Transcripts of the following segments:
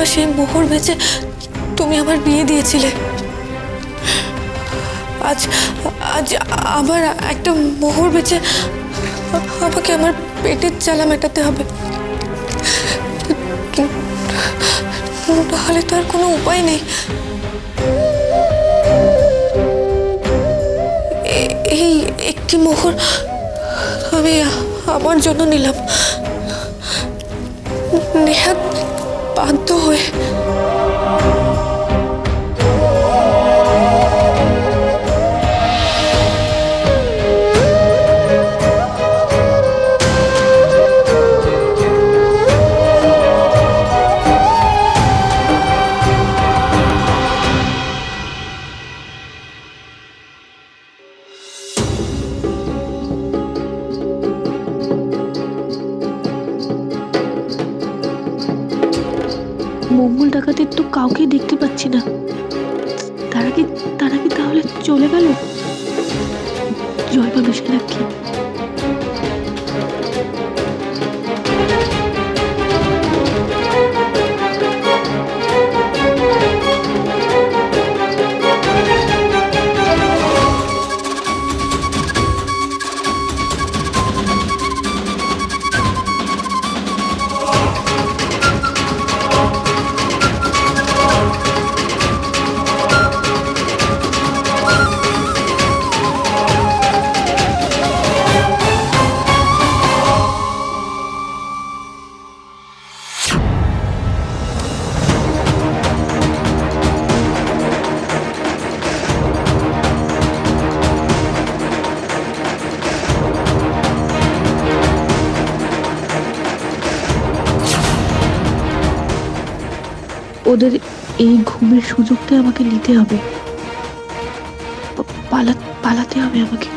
দেওয়া সেই মোহর বেচে তুমি আমার বিয়ে দিয়েছিলে। আজ আজ আবার একটা মোহর বেচে আমাকে আমার পেটের জ্বালা মেটাতে হবে। তাহলে তো আর কোনো উপায় নেই। এই একটি মোহর আমি আমার জন্য নিলাম। নেহাত বাধ্য হয়ে কাউকে দেখতে পাচ্ছি না। তারা কি তারা কি তাহলে চলে গেল? জয় বা ওদের এই ঘুমের সুযোগটা আমাকে নিতে হবে। পালা পালাতে হবে আমাকে।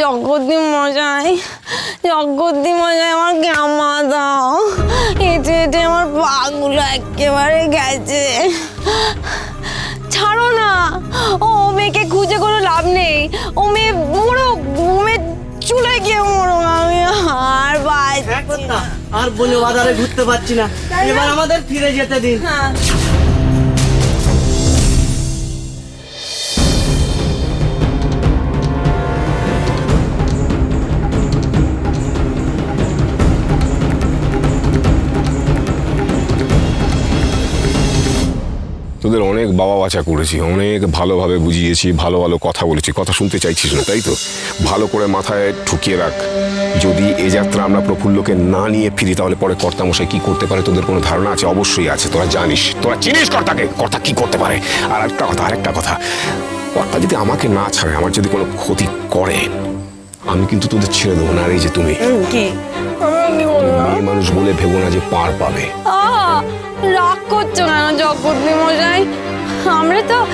জগদ্দি মশাই। জগদ্দি মশাই আমার জামা দাও। হেঁটে হেঁটে আমার পাগুলো একেবারে গেছে। ছাড়ো না। ও মেয়েকে খুঁজে কোনো লাভ নেই। ও মেয়ে মরো ও মেয়ে চুলে গিয়ে মরো আমি আর বাঁচছি না। আর বনে বাজারে ঘুরতে পারছি না? এবার আমাদের ফিরে যেতে দিন। হ্যাঁ। তোদের অনেক বাবা বাচা করেছি, অনেক ভালোভাবে বুঝিয়েছি, ভালো ভালো কথা বলেছি, কথা শুনতে চাইছিস না, তাই তো? ভালো করে মাথায় ঠুকিয়ে রাখ। যদি এ যাত্রা আমরা প্রফুল্লকে না নিয়ে ফিরি, তাহলে পরে কর্তামশাই কি করতে পারে তোদের কোনো ধারণা আছে? অবশ্যই আছে, তোরা জানিস। তোরা চিনিস কর্তাকে? কর্তা কি করতে পারে? আর একটা কথা, আরেকটা কথা। কর্তা যদি আমাকে না ছাড়ে, আমার যদি কোনো ক্ষতি করে আমি কিন্তু তোদের ছেড়ে দেবো না আর এই যে তুমি। কি? মেয়ে মানুষ বলে ভেবো না যে পার পাবে। আহ, রাগ করছ কেন জগৎনি মশাই? আমরা তো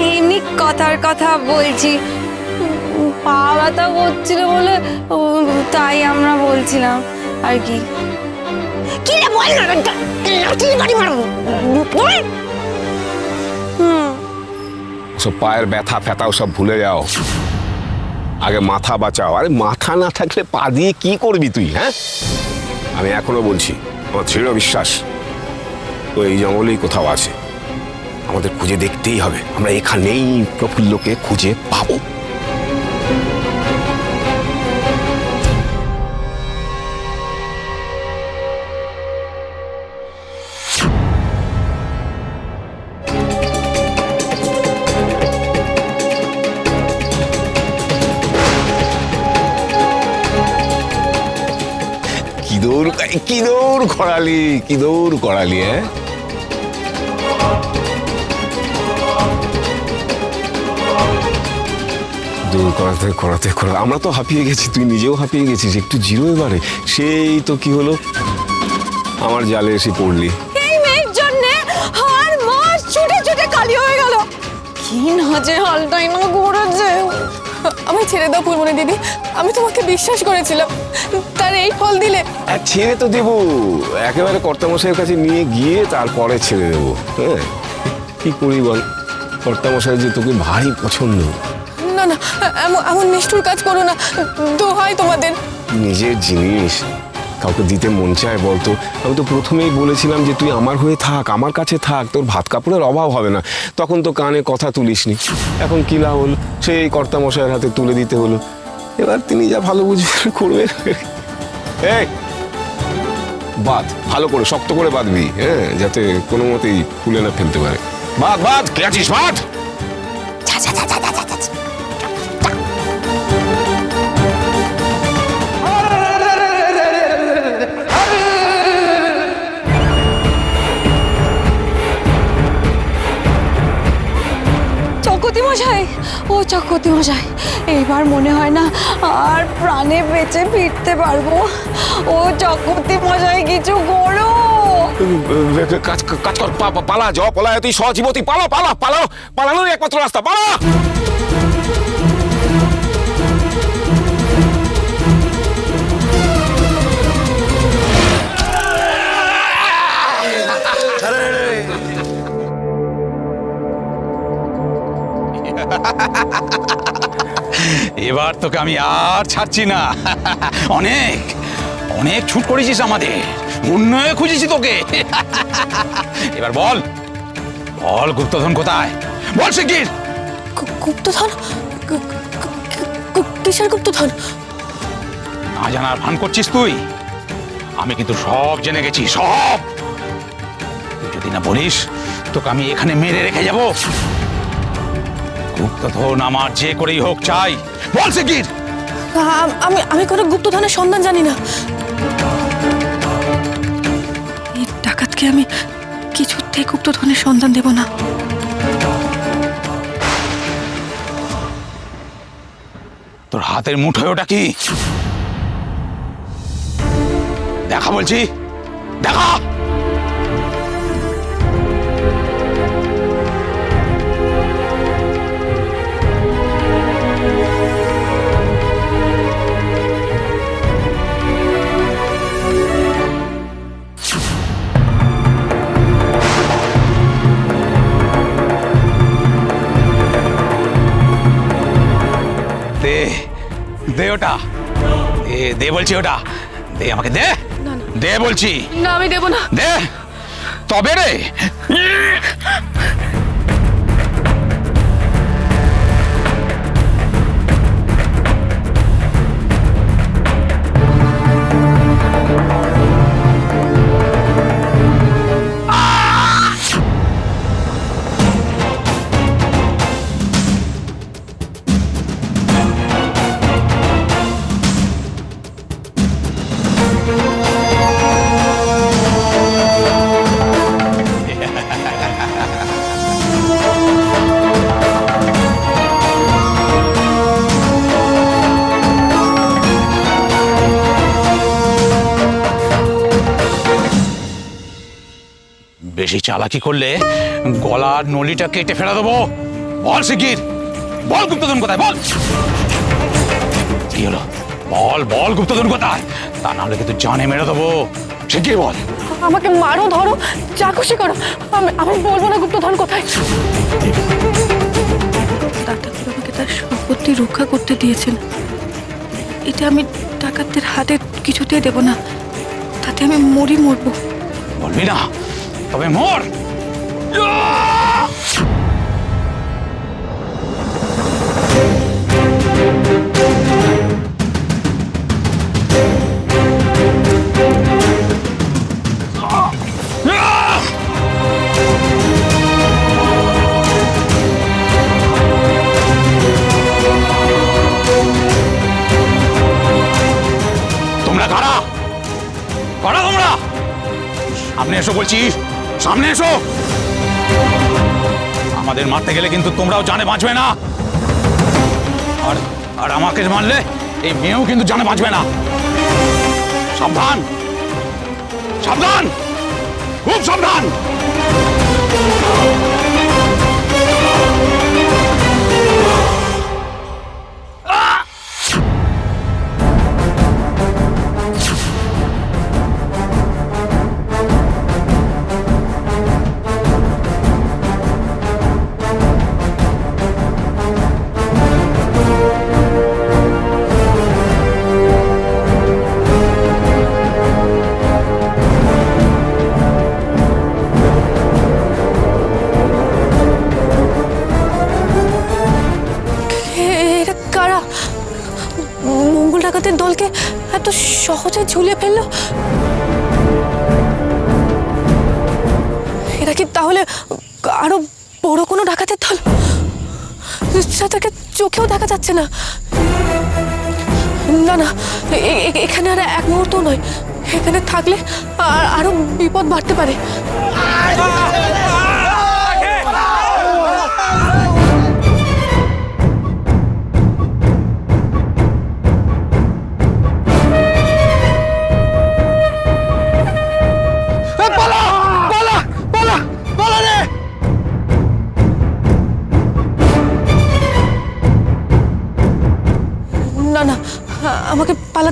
এমনি কথার কথা বলছি। পা ব্যথা করছিল বলে তাই আমরা বলছিলাম। আর কি? কি রে বল না বাড়ি মারবো? হুম। সব পায়ের ব্যথা ফ্যাথা সব ভুলে যাও। আগে মাথা বাঁচাও। আরে মাথা না থাকলে পা দিয়ে কি করবি তুই হ্যাঁ? আমি এখনও বলছি, আমার দৃঢ় বিশ্বাস তো এই জঙ্গলেই কোথাও আছে। আমাদের খুঁজে দেখতেই হবে। আমরা এখানেই প্রফুল্লকে খুঁজে পাবো। কি দৌড় কি দৌড় করালি কি দৌড় করালি হ্যাঁ? করাতে করাতে করা আমরা তো হাঁপিয়ে গেছি, তুই নিজেও হাঁপিয়ে গেছিস, একটু জিরো এবারে। সেই তো কি হলো? আমার জালে এসে পড়লি। কালি হয়ে কি হালটাই না আমি ছেড়ে দাও ফুলমনি দিদি। আমি তোমাকে বিশ্বাস করেছিলাম। তার এই ফল দিলে আর ছেড়ে তো দেবো। একেবারে কর্তামশাইয়ের কাছে নিয়ে গিয়ে তারপরে ছেড়ে দেবো। হ্যাঁ? কি করি বল? কর্তামশাই যে তোকে ভারী পছন্দ। না না এমন এমন নিষ্ঠুর কাজ করো না। দোহাই তোমাদের। নিজের জিনিস কাউকে দিতে মন চায় বলতো। আমি তো প্রথমেই বলেছিলাম যে তুই আমার হয়ে থাক আমার কাছে থাক তোর ভাত কাপড়ের অভাব হবে না। তখন তো কানে কথা তুলিসনি। এখন কি লাভ হলো? সেই কর্তামশাইয়ের হাতে তুলে দিতে হলো। এবার তিনি যা ভালো বুঝবেন করবে এই বাদ, ভালো করে, শক্ত করে বাঁধবি হ্যাঁ যাতে কোনো মতেই খুলে না ফেলতে পারে। বাদ বাদ, কে আছিস? মশাই, ও চকতি মশাই, এইবার মনে হয় না আর প্রাণে বেঁচে ফিরতে পারব। ও চকতি মশাই, কিছু করো। কাজ কাজ কর পালা পালা, জ, পলায়, তুই সজীবতী, পালা পালা পালা, পালানোর একমাত্র রাস্তা, পালা। এবার তোকে আমি আর ছাড়ছি না। অনেক অনেক ছুট করেছিস আমাদের। উন্নয়ে খুঁজেছি তোকে। এবার বল বল গুপ্তধন কোথায়? বল শিগগির। গুপ্তধন? কিসের গুপ্তধন? না জানার ভান করছিস তুই? আমি কিন্তু সব জেনে গেছি সব। তুই যদি না বলিস তোকে আমি এখানে মেরে রেখে যাব। গুপ্তধন আমার যে করেই হোক চাই। বল শিগগির। আমি আমি কোনো গুপ্তধনের সন্ধান জানি না। এই ডাকাতকে আমি কিছুতেই গুপ্তধনের সন্ধান দেব না। তোর হাতের মুঠোয় ওটা কি? দেখা বলছি। দেখা! দে ওটা। দে দে বলছি ওটা। দে আমাকে দে। দে বলছি। না আমি দেবো না। দে। তবে রে। চালাকি করলে গলার নলিটা কেটে ফেলে দেবো। বল শিগগির। বল গুপ্তধন কোথায়? বল। কি হলো? বল বল গুপ্তধন কোথায়? তা নাহলে কিন্তু জানে মেরে দেবো। শিগগির বল। আমাকে মারো ধরো যা খুশি করো। আমি আমি বলব না গুপ্তধন কোথায়। দাদাকে আমাকে তার সম্পত্তি রক্ষা করতে দিয়েছেন? এটা আমি ডাকাতদের হাতে কিছুতেই দেব না। তাতে আমি মরি মরবো। বলবি না? তবে মর তোমরা কারা? কারা তোমরা? সামনে এসো বলছি সামনে এসো। আমাদের মারতে গেলে কিন্তু তোমরাও জানে বাঁচবে না। আর আর আমাকে মারলে এই মেয়েও কিন্তু জানে বাঁচবে না। সাবধান। সাবধান। খুব সাবধান। না না না এখানে আর এক মুহূর্ত নয় এখানে থাকলে আরও বিপদ বাড়তে পারে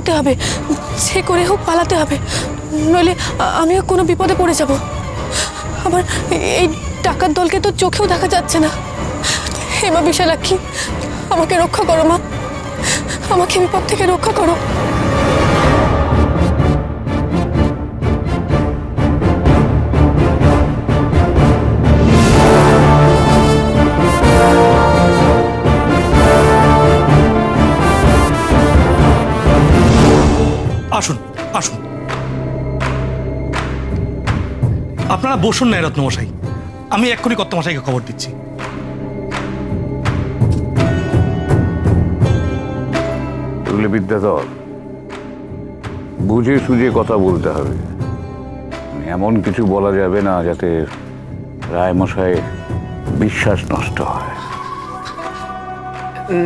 পালাতে হবে। যে করে হোক পালাতে হবে। নইলে আমিও কোনো বিপদে পড়ে যাব। আমার এই টাকার দলকে তো চোখেও দেখা যাচ্ছে না। হে মা বিশালাক্ষী, আমাকে রক্ষা করো মা। আমাকে বিপদ থেকে রক্ষা করো। আপনারা বসুন না রত্নমশাই আমি এক্ষুনি কর্তমশাইকে খবর দিচ্ছি। বিদ্যাধর বুঝে সুঝে কথা বলতে হবে। এমন কিছু বলা যাবে না যাতে রায়মশাই বিশ্বাস নষ্ট হয়।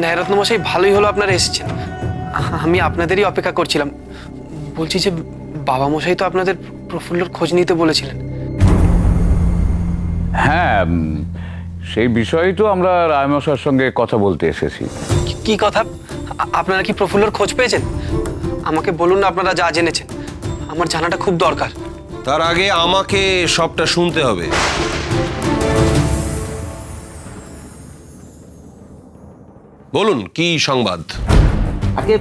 ন্যায়রত্নমশাই ভালোই হলো আপনারা এসেছেন। আমি আপনাদেরই অপেক্ষা করছিলাম। বলছি যে বাবা মশাই তো আপনাদের প্রফুল্লর খোঁজ নিতে বলেছিলেন। হ্যাঁ সেই বিষয়েই তো আমরা রায়মশাইয়ের সঙ্গে কথা বলতে এসেছি। কি- কথা? আপনারা কি প্রফুল্লর খোঁজ পেয়েছেন? আমাকে বলুন না আপনারা যা জেনেছেন। আমার জানাটা খুব দরকার। তার আগে আমাকে সবটা শুনতে হবে। বলুন কি সংবাদ? আগে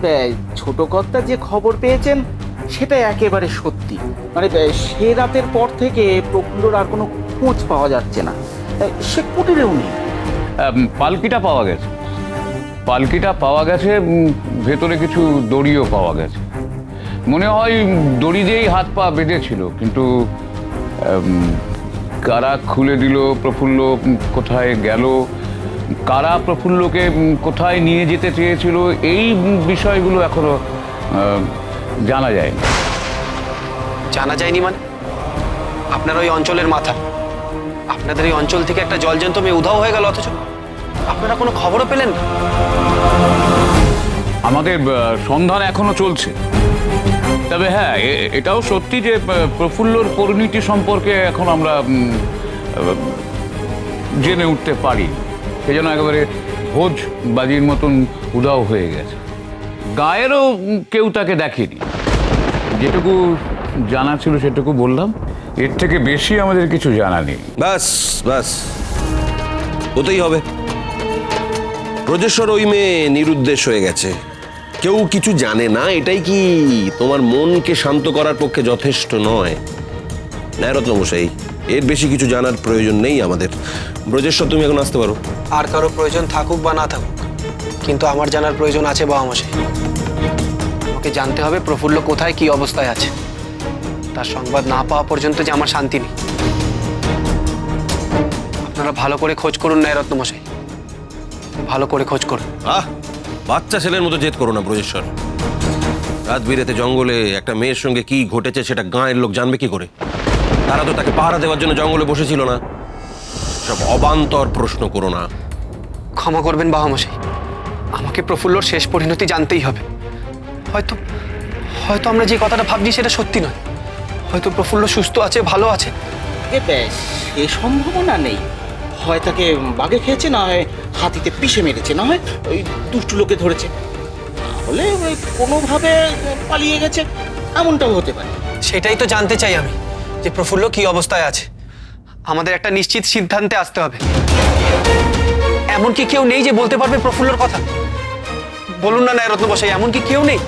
ছোট কর্তা যে খবর পেয়েছেন সেটা একেবারে সত্যি। মানে সে রাতের পর থেকে প্রফুল্লর আর কোনো খোঁজ পাওয়া যাচ্ছে না। সে কুটিরেও নেই। পালকিটা পাওয়া গেছে। পালকিটা পাওয়া গেছে ভেতরে কিছু দড়িও পাওয়া গেছে। মনে হয় দড়ি দিয়েই হাত পা বেঁধেছিল, কিন্তু কারা খুলে দিল প্রফুল্ল কোথায় গেল? কারা প্রফুল্লকে কোথায় নিয়ে যেতে চেয়েছিল? এই বিষয়গুলো এখনও জানা যায়নি জানা যায়নি মানে? আপনার ওই অঞ্চলের মাথা। আপনাদের এই অঞ্চল থেকে একটা জলজন্ত মেয়ে উধাও হয়ে গেল অথচ। আপনারা কোনো খবরও পেলেন না। আমাদের সন্ধান এখনও চলছে। তবে হ্যাঁ এটাও সত্যি যে প্রফুল্লর পরিণতি সম্পর্কে এখন আমরা জেনে উঠতে পারি। সেজন্য একেবারে ভোজ বাজির মতন উদাও হয়ে গেছে। গায়েরও কেউ তাকে দেখেনি। যেটুকু জানা ছিল সেটুকু বললাম। এর থেকে বেশি আমাদের কিছু জানা নেই। ব্যাস ব্যাস হতেই হবে। প্রজেশ্বর ওই মেয়ে নিরুদ্দেশ হয়ে গেছে। কেউ কিছু জানে না এটাই কি তোমার মনকে শান্ত করার পক্ষে যথেষ্ট নয়? ন্যায়রত্ন এর বেশি কিছু জানার প্রয়োজন নেই আমাদের। ব্রজেশ্বর তুমি এখন আসতে পারো। আর কারও প্রয়োজন থাকুক বা না থাকুক কিন্তু আমার জানার প্রয়োজন আছে বাবা মশাই। আমাকে জানতে হবে প্রফুল্ল কোথায় কি অবস্থায় আছে। তার সংবাদ না পাওয়া পর্যন্ত যে আমার শান্তি নেই। আপনারা ভালো করে খোঁজ করুন না রত্নমশাই ভালো করে খোঁজ করুন। আহ বাচ্চা ছেলের মতো জেদ করো না ব্রজেশ্বর। রাত বিরেতে জঙ্গলে একটা মেয়ের সঙ্গে কি ঘটেছে সেটা গাঁয়ের লোক জানবে কি করে? তারা তো তাকে পাহারা দেওয়ার জন্য জঙ্গলে বসেছিল না। সব অবান্তর প্রশ্ন করো না। ক্ষমা করবেন বাবা মশাই। আমাকে প্রফুল্লর শেষ পরিণতি জানতেই হবে। হয়তো হয়তো আমরা যে কথাটা ভাবছি সেটা সত্যি নয়। হয়তো প্রফুল্ল সুস্থ আছে ভালো আছে। এ সম্ভাবনা নেই। হয় তাকে বাঘে খেয়েছে না হয় হাতিতে পিষে মেরেছে না হয় ওই দুষ্টু লোকে ধরেছে। তাহলে ওই কোনোভাবে পালিয়ে গেছে এমনটাও হতে পারে। সেটাই তো জানতে চাই আমি যে প্রফুল্ল কি অবস্থায় আছে। আমাদের একটা নিশ্চিত সিদ্ধান্তে আসতে হবে। এমন কি কেউ নেই যে বলতে পারবে প্রফুল্লর কথা। বলুন না নায়রত্ন বসাই এমন কি কেউ নেই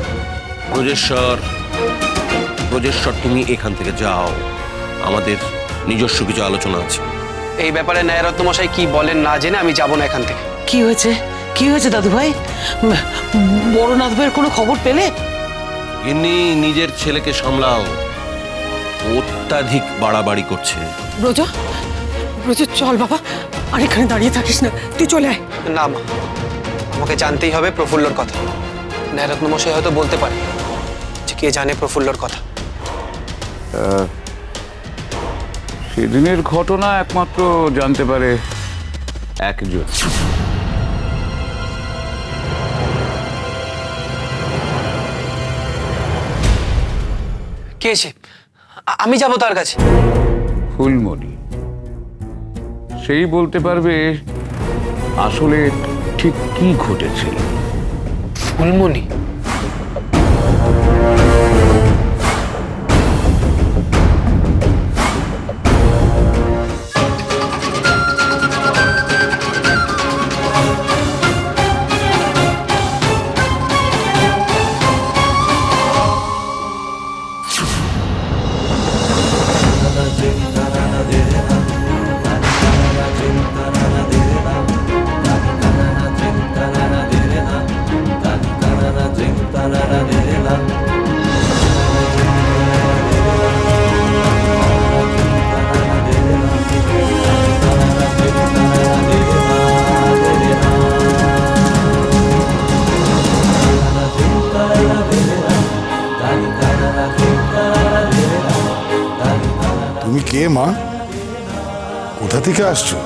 ব্রজেশ্বর ব্রজেশ্বর তুমি এখান থেকে যাও। আমাদের নিজস্ব কিছু আলোচনা আছে। এই ব্যাপারে ন্যায়রত্ন মশাই কি বলেন না জেনে আমি যাব না এখান থেকে। কি হয়েছে? কি হয়েছে দাদু ভাই বড়নাথ ভাইয়ের কোনো খবর পেলে? ইনি নিজের ছেলেকে সামলাও। অত্যাধিক বাড়াবাড়ি করছে। ব্রজ ব্রজ চল বাবা। আর এখানে দাঁড়িয়ে থাকিস না। তুই চলে আয়। না মা আমাকে জানতেই হবে প্রফুল্লর কথা। ন্যায়রত্ন মশাই হয়তো বলতে পারে। কে জানে প্রফুল্লর কথা? সেদিনের ঘটনা একমাত্র জানতে পারে একজন। কে সে? আমি যাব তার কাছে। ফুলমণি। সেই বলতে পারবে আসলে ঠিক কি ঘটেছিল ফুলমণি? তুমি কে মা? কোথা থেকে আসছো?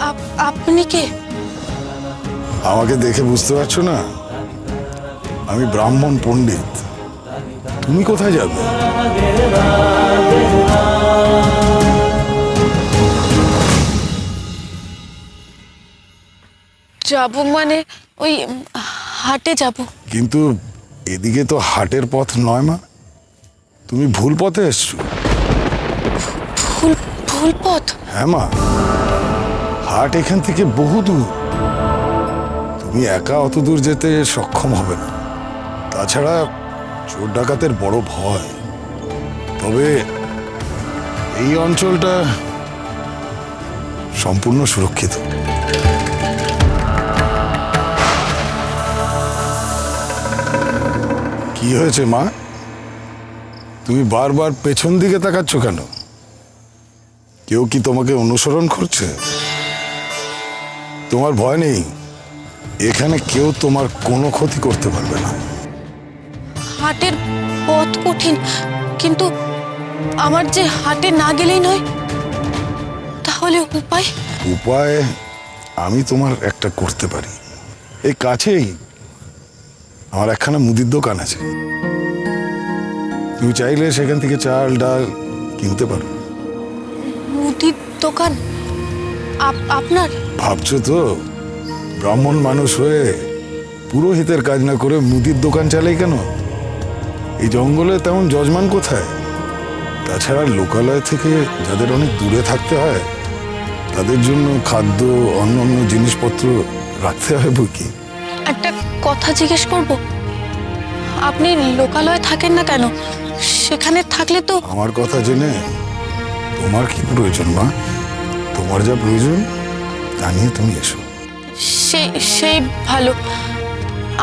আপ- আপনি কে? আমাকে দেখে বুঝতে পারছ না? আমি ব্রাহ্মণ পণ্ডিত। তুমি কোথায় যাবে? যাব মানে ওই হাটে যাব। কিন্তু এদিকে তো হাটের পথ নয় মা। তুমি ভুল পথে এসছো। ভুল ভুল পথ। হ্যাঁ মা। হাট এখান থেকে বহু দূর। তুমি একা অত দূর যেতে সক্ষম হবে না। তাছাড়া চোর ডাকাতের বড় ভয়। তবে এই অঞ্চলটা সম্পূর্ণ সুরক্ষিত। কি হয়েছে, মা? তুমি বারবার পেছন দিকে তাকাচ্ছ কেন? কেউ কি তোমাকে অনুসরণ করছে? তোমার ভয় নেই। এখানে কেউ তোমার কোনো ক্ষতি করতে পারবে না। হাটের পথ কঠিন কিন্তু আমার যে হাটে না গেলেই নয় তাহলে উপায়? উপায় আমি তোমার একটা করতে পারি। এই কাছেই আমার একখানা মুদির দোকান আছে। তুমি চাইলে সেখান থেকে চাল ডাল কিনতে পারো। মুদির দোকান? আপ- আপনার? ভাবছ তো? ব্রাহ্মণ মানুষ হয়ে পুরোহিতের কাজ না করে মুদির দোকান চালাই কেন? এই জঙ্গলে তেমন যজমান কোথায়? তাছাড়া লোকালয় থেকে যাদের অনেক দূরে থাকতে হয় তাদের জন্য খাদ্য অন্য অন্য জিনিসপত্র রাখতে হয় বুকি। একটা কথা জিজ্ঞেস করব। আপনি লোকালয়ে থাকেন না কেন? সেখানে থাকলে তো আমার কথা জেনে তোমার কি প্রয়োজন মা? তোমার যা প্রয়োজন তা নিয়ে তুমি এসো। সেই সেই ভালো।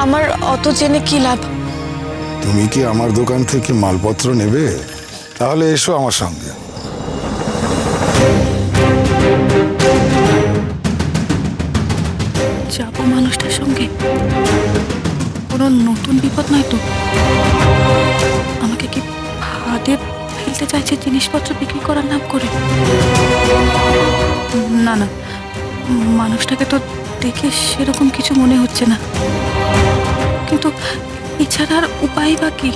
আমার অত জেনে কি লাভ? তুমি কি আমার দোকান থেকে মালপত্র নেবে? তাহলে এসো আমার সঙ্গে। যাব মানুষটার সঙ্গে। কোনো নতুন বিপদ নয় তো? হাতে ফেলতে চাইছে জিনিসপত্র বিক্রি করার নাম করে। না না, মানুষটাকে তো দেখে সেরকম কিছু মনে হচ্ছে না। কিন্তু এছাড়া আর উপায় বা কি?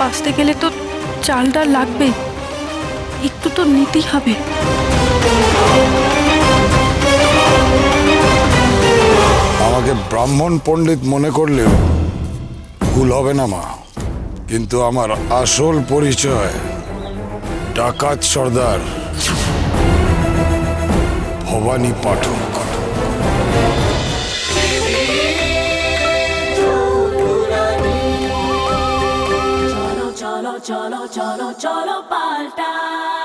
বাঁচতে গেলে তো চাল ডাল লাগবে একটু তো নিতেই হবে। আমাকে ব্রাহ্মণ পণ্ডিত মনে করলেও ভুল হবে না মা কিন্তু আমার আসল পরিচয় ডাকাত সর্দার ভবানী পাঠক cholo, cholo, cholo, cholo, palta.